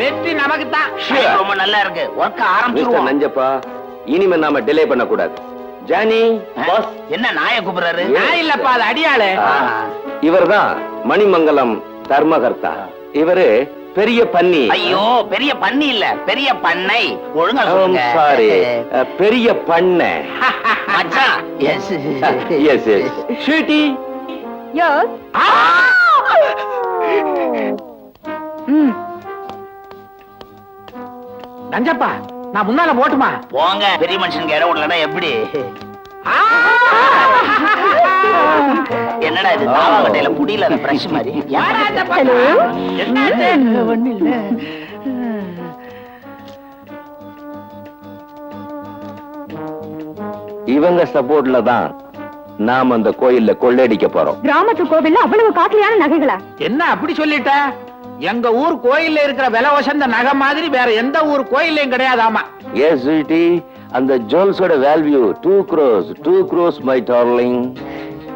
வெற்றி நமக்கு தான். ரொம்ப நல்லா இருக்கு. ஒர்க் மிஸ்டர் ஆரம்பிச்சிருவோம். நஞ்சப்பா இனிமே நாம டிலே பண்ண கூடாது ஜானி பாஸ் என்ன நாய கூப்பிடுறாரு? நான் இல்லப்பா அது அடியாளு. இவர்தான் மணிமங்கலம் தர்மகர்த்தா. இவரு பெரிய பன்னி. ஐயோ பெரிய பண்ணி இல்ல. பெரிய பண்ணை. ஒழுங்கா சொல்லுங்க. சாரி பெரிய பண்ண. மச்சான். Yes yes yes sweetie. Yes ஆ! ம். நஞ்சப்பா நான் முன்னால போட்டுமா? போங்க பெரிய மனுஷனுக்கு இடம் விடலன்னா எப்படி! என்னடா இது தாவா கட்டையில புடியில அந்த பிரஷ் மாதிரி? ஒண்ணு இல்ல. இவங்க சப்போர்ட்ல தான் நாம அந்த கோயில்ல கொள்ளையடிக்க போறோம். கிராமத்து கோவில்ல அவ்வளவு காஸ்ட்லியான நகைகளா? என்ன அப்படி சொல்லிட்ட? எங்க ஊர் கோயில்ல இருக்கிற விலை வசந்த நகை மாதிரி வேற எந்த ஊர் கோயில்லையும் கிடையாதாமா எஸ் ஸ்வீட்டி அந்த ஜுவல்ஸோட value two crores two crores my darling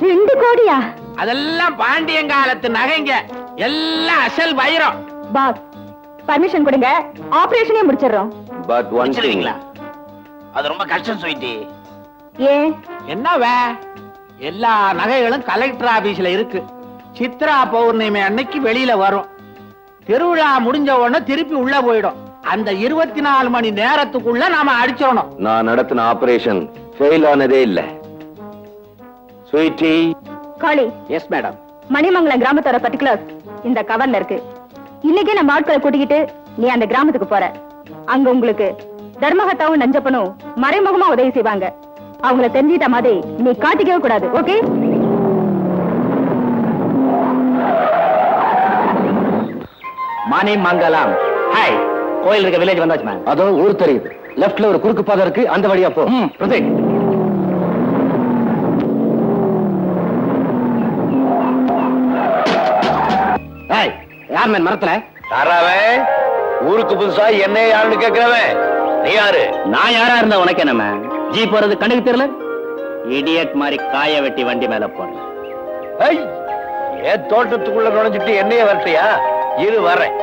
ரெண்டு கோடியா? அதெல்லாம் பாண்டியங்காலத்து நகைங்க. எல்லாம் அசல் வைரம். பாஸ் பர்மிஷன் கொடுங்க. ஆபரேஷனே முடிச்சிடுறோம். பட் ஒன் அது ரொம்ப கஷ்டம் சொல்லிட்டு ஏன்? என்னவே? எல்லா நகைகளும் கலெக்டர் ஆபீஸ்ல இருக்கு. சித்ரா பௌர்ணமி அன்னைக்கு வெளியில வரும். திருவிழா முடிஞ்ச உடனே திருப்பி உள்ள போயிடும். அந்த இருபத்தி நாலு மணி நேரத்துக்குள்ள நாம அடிச்சிடணும். நான் நடத்தின ஆபரேஷன் ஃபெயில் ஆனதே இல்ல. Sweetie Kali. Yes madam Manimangalam கிராமத்தோட particulars இந்த கவர்ல இருக்கு. இன்னைக்கே நம்ம ஆட்களை கூட்டிக்கிட்டு நீ அந்த கிராமத்துக்கு போற. அங்க உங்களுக்கு தர்மகத்தாவும் நஞ்சப்பனும் மறைமுகமா உதவி செய்வாங்க. அவங்கள தெரிஞ்சிட்ட மாதிரி நீ காட்டிக்கவே கூடாது ஓகே மணி மங்கலம். ஹாய். கோயில் இருக்க வில்லேஜ் வந்தாச்சு மேம் அதோ ஊர் தெரியுது. லெஃப்ட்ல ஒரு குறுக்கு பாதை இருக்கு அந்த வழியா போ. ப்ரொசீட் ஹாய் யார் மேன் மரத்துல? யாராவே? ஊருக்கு புதுசா என்ன யாருன்னு கேக்குறவன் நீ யாரு? நான் யாரா இருந்தா உனக்கு என்ன மேம் ஜீப் போறது கண்ணுக்கு தெரியல? இடியட் மாதிரி காய வெட்டி வண்டி மேல போறேன் ஐய், ஏன் தோட்டத்துக்குள்ள நுழைஞ்சிட்டு என்னைய வரட்டியா இரு வரேன்.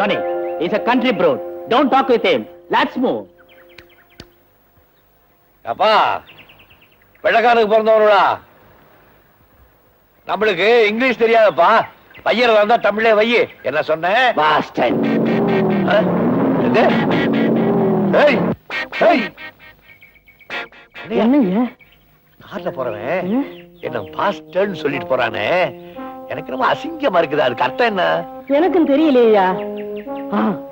Johnny is a country bro. Don't talk with him. Let's move. அப்பா வெள்ளக்காரனுக்கு பிறந்தவனுடா. நம்மளுக்கு இங்கிலீஷ் தெரியாதப்பா. பையன் வந்தா தமிழே வை. என்ன சொன்னேன் ஆ? எது? ஏய், ஏய். என்னங்க? கார்ல போறவன். என்ன பாஸ்டர்னு சொல்லிட்டு போறானே. எனக்கு ரொம்ப அசிங்கமா இருக்குது? அதுக்கு அர்த்தம் என்ன? எனக்கும் தெரியலையா?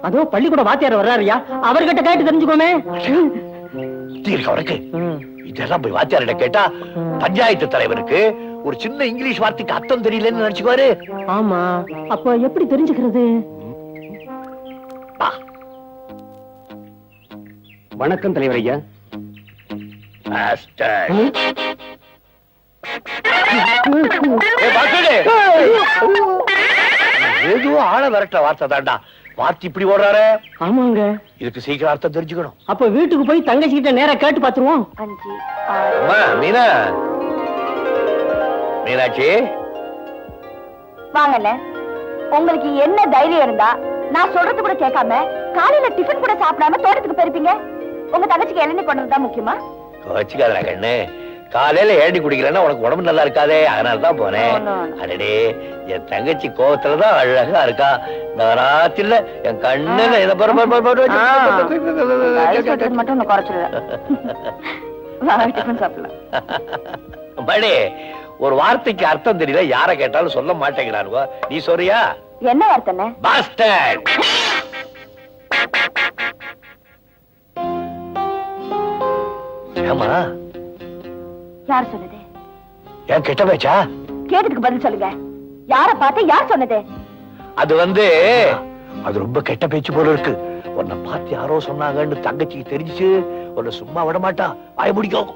அதோ பள்ளிக்கூட வாத்தியார் வர்றாருயா அவர்கிட்ட கேட்டு தெரிஞ்சுக்கோமே அவனுக்கு இதெல்லாம் போய் வாத்தியார்கிட்ட கேட்டா பஞ்சாயத்து தலைவருக்கு ஒரு சின்ன இங்கிலீஷ் வார்த்தைக்கு அர்த்தம் தெரியலன்னு நினைச்சுக்குவாரு. ஆமா. அப்ப எப்படி தெரிஞ்சுக்கிறது? வா. வணக்கம் தலைவர் ஐயா. ஏதோ ஆள விரட்ட வார்த்தை தான்டா. வார்த்தை இப்படி ஓடுறாரு? ஆமாங்க. இதுக்கு சீக்கிரம் அர்த்தம் தெரிஞ்சுக்கணும். அப்ப வீட்டுக்கு போய் தங்கச்சி கிட்ட நேரா கேட்டு பாத்துருவோம். அஞ்சு அம்மா மீனா. மீனாட்சி. வாங்கண்ணே. உங்களுக்கு என்ன தைரியம் இருந்தா நான் சொல்றது கூட கேட்காம காலையில டிஃபன் கூட சாப்பிடாம தோட்டத்துக்கு போயிருப்பீங்க. உங்க தங்கச்சிக்கு இளநீ கொண்டு வந்தா முக்கியமா? வச்சுக்காதடா கண்ணு. காலையில ஏடி குடிக்கலன்னா உனக்கு உடம்பு நல்லா இருக்காதே அதனால தான் போனேன். அடடே என் தங்கச்சி கோவத்துல தான் அழகா இருக்கா. நான் ராத்திரில என் கண்ணுல இதை. மட்டும் மணி ஒரு வார்த்தைக்கு அர்த்தம் தெரியல யார கேட்டாலும் சொல்ல மாட்டேங்கிறானுவோ. நீ சொல்றியா? என்ன வார்த்தைண்ணே பாஸ்டர் ஏமா யார் சொன்னது? ஏன் கெட்ட பேச்சா? கேட்டதுக்கு பதில் சொல்லுங்க. யார பார்த்து யார் சொன்னது? அது வந்து அது ரொம்ப கெட்ட பேச்சு போல இருக்கு. உன்னை பார்த்து யாரோ சொன்னாங்கன்னு தங்கச்சிக்கு தெரிஞ்சுச்சு. உன்னை சும்மா விட மாட்டா. வாய முடிக்கும்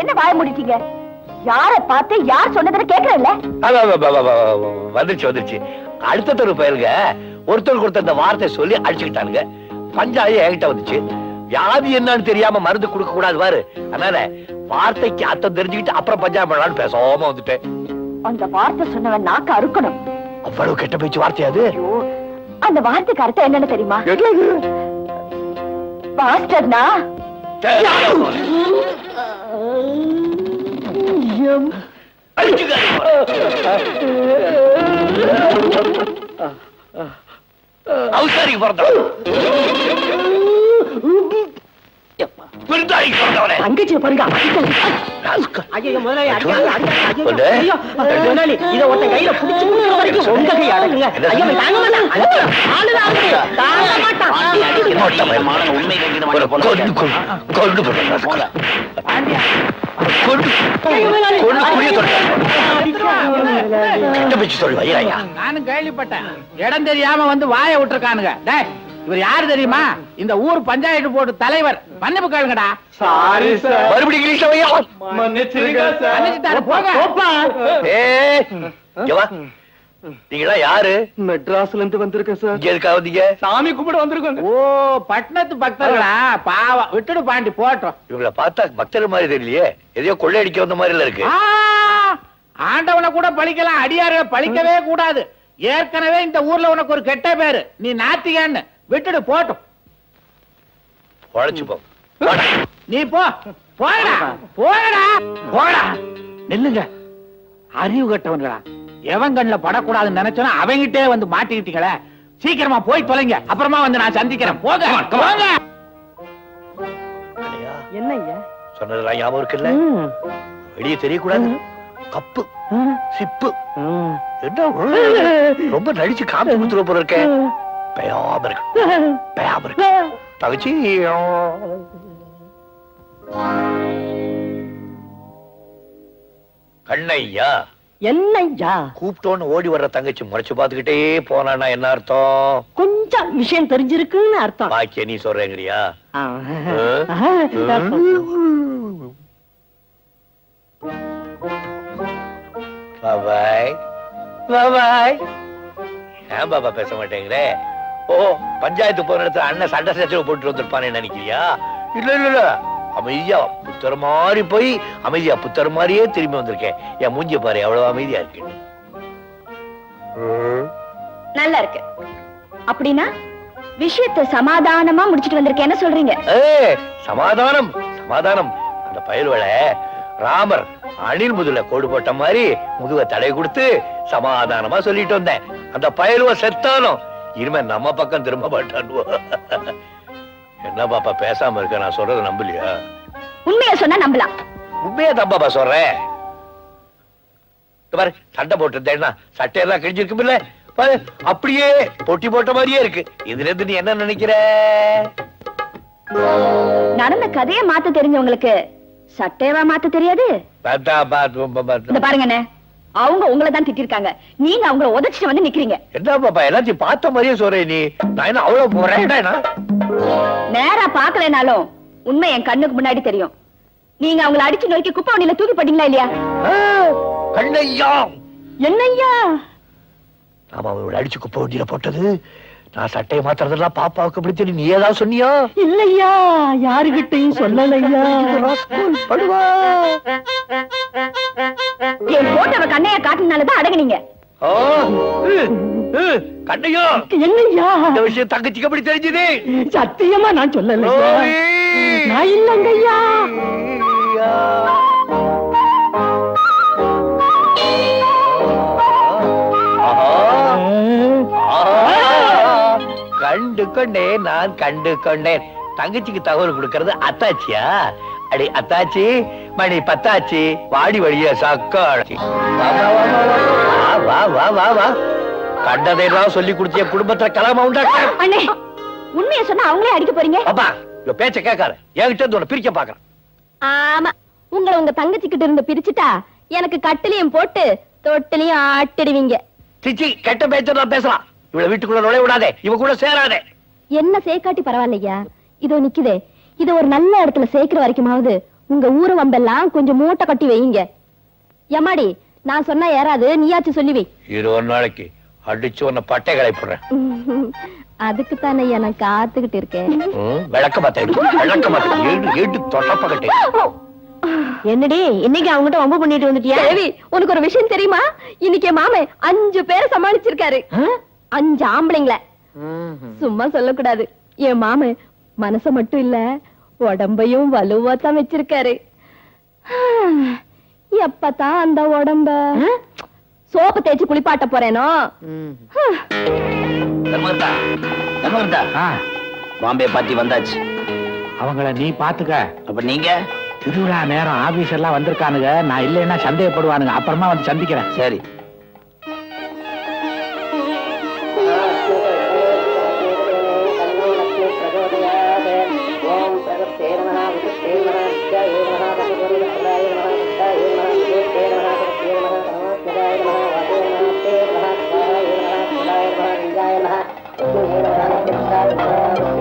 என்ன வாய முடிட்டீங்க? யார பார்த்து யார் சொன்னதுன்னு அதான், வந்துருச்சு வந்துருச்சு. அடுத்த தெரு பயிலுங்க ஒருத்தருக்கு ஒருத்தர் இந்த வார்த்தை சொல்லி அடிச்சுக்கிட்டானுங்க. பஞ்சாயத்து என்கிட்ட வந்துச்சு. வியாதி என்னன்னு தெரியாம மருந்து கொடுக்க கூடாது பாரு. அதனால வார்த்தைக்கு அர்த்தம் தெரிஞ்சுக்கிட்டு அப்புறம் பஞ்சாயம் பண்ணலாம்னு பேசாம வந்துட்டேன். அந்த வார்த்தை சொன்னவன் நாக்க அறுக்கணும். அவ்வளவு கெட்ட பேச்சு வார்த்தையாது அந்த வார்த்தைக்கு அர்த்தம் என்னன்னு தெரியுமா? மாஸ்டர்னா அவசாரிக்கு பிறந்தவன் கொண்டு கொண்டு கொண்டு கொண்டு குறிய தொட்டு. நானும் கேள்விப்பட்டேன். இடம் தெரியாம வந்து வாய விட்டுருக்கானுங்க. இவர் யாரு தெரியுமா? இந்த ஊர் பஞ்சாயத்து போர்டு தலைவர். மன்னிப்பு கேளுங்கடா சாரி சார் மறுபடியும் இங்கிலீஷ்ல வையா? மன்னிச்சிருங்க சார் மன்னிச்சுட்டாரு, போங்க. ஏய், இங்க வா. நீங்களாம் யாரு? மெட்ராஸ்ல இருந்து வந்திருக்கேன் சார் எதுக்காக வந்தீங்க? சாமி கும்பிட வந்திருக்கோங்க ஓ பட்டணத்து பக்தர்களா? பாவம். விட்டுடு பாண்டி போட்டோம் இவங்கள பார்த்தா பக்தர் மாதிரி தெரியலையே. எதையோ கொள்ளையடிக்க வந்த மாதிரி இருக்கு. ஆ, ஆண்டவனை கூட பழிக்கலாம். அடியார பழிக்கவே கூடாது. ஏற்கனவே இந்த ஊர்ல உனக்கு ஒரு கெட்ட பேரு. நீ நாத்திகன்னு. விட்டுடு போட்டும். உழைச்சு போ. போடா. நீ போ. போடா போடா போடா. நில்லுங்க. அறிவு கட்டவங்களா எவன் கண்ணுல படக்கூடாதுன்னு நினைச்சோன்னா அவங்கிட்டே வந்து மாட்டிக்கிட்டீங்களே. சீக்கிரமா போய் தொலைங்க. அப்புறமா வந்து நான் சந்திக்கிறேன். போங்க. போங்க. அடையா, என்ன ஐயா சொன்னதெல்லாம் ஞாபகம் இருக்குல்ல? வெளியே தெரியக்கூடாது. கப்பு. சிப்பு. என்ன? ரொம்ப நடிச்சு காப்பி போற இருக்க. பயாம இருக்கு. பயாம இருக்கு. தகச்சி கண்ணையா? என்ன ஐயா கூப்பிட்டோன்னு ஓடி வர்ற தங்கச்சி முறைச்சு பார்த்துக்கிட்டே போனான்னா என்ன அர்த்தம்? கொஞ்சம் விஷயம் தெரிஞ்சிருக்குன்னு அர்த்தம். பாக்கிய நீ. ஆ? பாபாய். பாபாய். ஏன் பாபா பேச மாட்டேங்கிறே? ஓ பஞ்சாயத்து போன இடத்துல அண்ணன் சண்டை சச்சரவு போட்டு வந்திருப்பானே நினைக்கிறியா? இல்ல இல்ல இல்ல. அமைதியா புத்தர் மாதிரி போய் அமைதியா புத்தர் மாதிரியே திரும்பி வந்திருக்கேன். என் மூஞ்சி பாரு எவ்வளவு அமைதியா இருக்கு. நல்லா இருக்கு. அப்படின்னா விஷயத்தை சமாதானமா முடிச்சிட்டு வந்திருக்கேன். என்ன சொல்றீங்க? ஏய், சமாதானம் சமாதானம். அந்த பயல்வளை ராமர் அணில் முதுல கோடு போட்ட மாதிரி முதுக தடை கொடுத்து சமாதானமா சொல்லிட்டு வந்தேன். அந்த பயலுவ செத்தாலும் இனிமே நம்ம பக்கம் திரும்ப மாட்டானுவோ என்ன பாப்பா பேசாம இருக்க நான் சொல்றத நம்பலையா? உண்மையை சொன்னா நம்பலாம். உண்மையா தான் பாப்பா சொல்றேன் பாரு சண்டை போட்டுருந்தேன்னா சட்டையெல்லாம் கிழிஞ்சிருக்கும் இல்ல பாரு அப்படியே பொட்டி போட்ட மாதிரியே இருக்கு. இதுல இருந்து நீ என்ன நினைக்கிற? நடந்த கதையை மாத்த தெரிஞ்சவங்களுக்கு சட்டையவா மாத்த தெரியாது? பார்த்தா அவங்க உங்களை தான் திட்டிருக்காங்க. நீங்க அவங்கள உதச்சிட்டு வந்து நிக்கிறீங்க. என்ன பாப்பா எல்லாத்தையும் பார்த்த மாதிரியே சொல்றேன் நீ. நான் என்ன அவ்வளவு போறேன்? நேரா பாக்கலைனாலும் உண்மை என் கண்ணுக்கு முன்னாடி தெரியும். நீங்க அவங்கள அடிச்சு நொறுக்கி குப்பை வண்டியில தூக்கி போட்டீங்களா இல்லையா? கண்ணையா? என்னய்யா? நாம அவளோட அடிச்சு குப்பை வண்டியில போட்டது. நான் சட்டையை மாத்துறதெல்லாம் பாப்பாவுக்கு தெரியும் நீ ஏதாவது சொன்னியா? இல்லையா? யாருகிட்டையும் சொல்லலையா? படுவா. என் போட்டவ கண்ணைய காட்டினாலதான் அடங்குனீங்க. கண்ணையா. என்னய்யா இந்த விஷயம் தங்கச்சிக்கு எப்படி தெரிஞ்சது? சத்தியமா நான் சொல்லலையா. நான் இல்லங்கய்யா. கண்டுகொண்டே நான் கண்டு கொண்டேன் தங்கச்சிக்கு தகவல் கொடுக்கறது அத்தாச்சியா? அடி அத்தாச்சி மணி பத்தாச்சி வாடி வழிய சக்காச்சி. வா வா வா வா கண்டதையெல்லாம் சொல்லி குடிச்ச குடும்பத்துல கலாம உண்டாக்க அண்ணே உண்மையை சொன்னா அவங்களே அடிக்க போறீங்க? அப்பா இந்த பேச்ச கேட்காத. என்கிட்ட இருந்து உன்னை பிரிக்க பாக்குறேன். ஆமா உங்கள உங்க தங்கச்சி கிட்ட இருந்து பிரிச்சுட்டா எனக்கு கட்டிலையும் போட்டு தொட்டிலையும் ஆட்டிடுவீங்க. சிச்சி கெட்ட பேச்செல்லாம் பேசலாம். இவளை வீட்டுக்குள்ள நுழைய விடாதே. இவ கூட சேராதே. என்ன சேக்காட்டி பரவாயில்லையா? இதோ நிக்குதே. இது ஒரு நல்ல இடத்துல சேர்க்கிற வரைக்குமாவது உங்க ஊரு வம்பெல்லாம் கொஞ்சம் மூட்டை கட்டி வைங்க எம்மாடி நான் சொன்னா யாராவது நீயாச்சும் சொல்லி வை இரு ஒரு நாளைக்கு. அடிச்சு உன்னை பட்டை களைப்புடுறேன். அதுக்கு தானே நான் காத்துக்கிட்டு இருக்கேன். விளக்க மாத்தேன் என்னடி இன்னைக்கு அவங்ககிட்ட வம்பு பண்ணிட்டு வந்துட்டியா? தேவி உனக்கு ஒரு விஷயம் தெரியுமா? இன்னைக்கு மாமே அஞ்சு பேரை சமாளிச்சிருக்காரு. அஞ்சு ஆம்பளைங்கள. சும்மா சொல்லக்கூடாது. என் மாமே மனச மட்டும் இல்ல உடம்பையும் வலுவா தான் வச்சிருக்காரு. எப்பதான் அந்த உடம்ப சோப்பு தேய்ச்சி குளிப்பாட்ட போறேனோ? பாம்பே பார்ட்டி வந்தாச்சு. அவங்கள நீ பாத்துக்க. அப்ப நீங்க? திருவிழா நேரம் ஆபீஸ் எல்லாம் வந்திருக்கானுங்க. நான் இல்லைன்னா சந்தேகப்படுவானுங்க. அப்புறமா வந்து சந்திக்கிறேன். சரி. भगवते नमः भगवते नमः विद्याय नमः भगवन्नाय नमः विद्याय नमः विद्यते नमः भगवते नमः परमात्मनाय नमः वाते नमः ते नमः स्वाहाय नमः शिवाय नमः विद्याय नमः विद्याय नमः